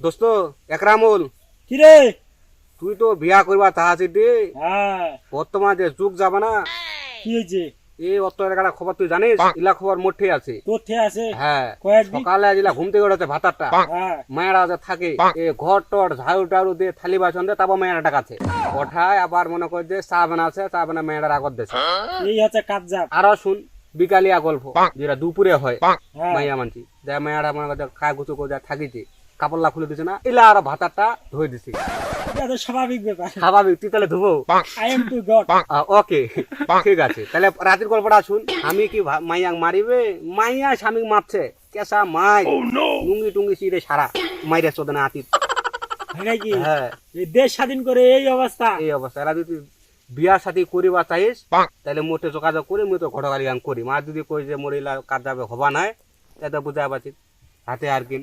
দোস্ত একরামুল কিরে? তুই তো বিয়া করবা রে। হ্যাঁ। বর্তমান যে যুগ যাবে না কি হয়েছে? এই অত এলাকাটা খবর তুই জানিস? ইলা খবর মোটে আছে। তথ্যে আছে? হ্যাঁ। সকালে আজ ইলা ঘুম থেকে উঠেছে ভাতারটা। হ্যাঁ। মায়েরা যে থাকে এ ঘর টর ঝাড়ু টাড়ু দিয়ে থালি বাসন দিয়ে তারপর মেয়েরা ডাকাছে ওঠায় আবার মনে কর যে চা বানাছে চা বানা মেয়েরা আগত দিয়েছে। এই হচ্ছে কাজজাব আরও শুন বিকালিয়া গল্প। যেটা দুপুরে হয়। হ্যাঁ। মাইয়া মানছি। যে মেয়েরা মনে করছে খায় গুছু করে থাকিছে। কাপড়লা খুলে দিছে না এলা আর ভাতারটা ধুয়ে দিছি। এটা তো স্বাভাবিক ব্যাপার। স্বাভাবিক তুই তাহলে ধুবো? I am to God okay ঠিক আছে। তাহলে রাতের গল্পটা শুন আমি কি মাইয়া মারিবে? মাইয়া স্বামী মারছে কেসা মাই। টুঙ্গি টুঙ্গি সিরে সারা মাইরে চোদনা আতি নাকি? হ্যাঁ। এই দেশ স্বাধীন করে এই অবস্থা। এই অবস্থা। এরা যদি বিয়ার সাথে করিবা চাইস? তাহলে মোটে যোগাযোগ করি মুই তো ঘটকালি গান করি। মা যদি কই যে মরিলা কাজ যাবে হবা নাই তাতে বুঝা পাচ্ছি হাতে আর কিন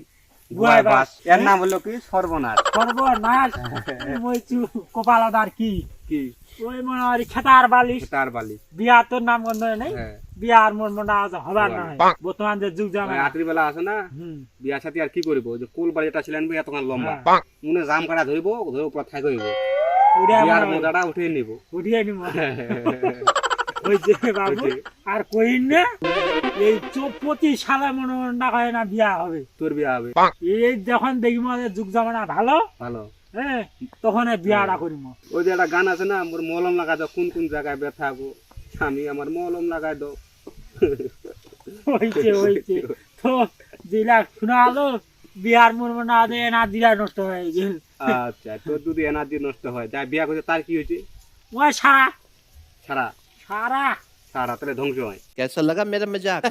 গুয়ায় বাস। এর নাম হলো কি? সর্বনাশ। সর্বনাশ। কপালাদার কি? কি? ওই মনে হয় খেতার বালিশ। তার বালি বিয়া তোর নাম গন্ধ নেই? হ্যাঁ। বিয়ার মন মনে আজ হবার নয় বর্তমান যে যুগ জামা রাত্রি বেলা আছে না? বিয়ার সাথে আর কি করিব? যে কোল বাড়ি যেটা ছিলেন বিয়া তখন লম্বা। হ্যাঁ। মনে জাম কাটা ধরিব ধরে উপর করিব। ওইটা বিয়ার হয়। উঠিয়ে নিব। উঠিয়ে নিব। বাবু আর কইন না? এই চো- প্রতি সালে মনে না হয় না বিয়া হবে। তোর বিয়া হবে। এই যখন দেখব যুগ জামানা ভালো ভালো। হ্যাঁ তখন বিয়াটা করিম। ওই যে একটা গান আছে না মোর মলম লাগাই দাও কোন কোন জায়গায় ব্যথা গো? স্বামী আমার মলম লাগাই দাও। হয়েছে হয়েছে তো দিলা শোনা হলো বিয়ার মন মনে আছে না দিলা নষ্ট হয়ে গেল। আচ্ছা তোর যদি এনার্জি নষ্ট হয় যা বিয়া করছে তার কি হয়েছে? ওই সারা। সারা? সারা। सारा तरह ध्वंस जो है कैसा लगा मेरा मजाक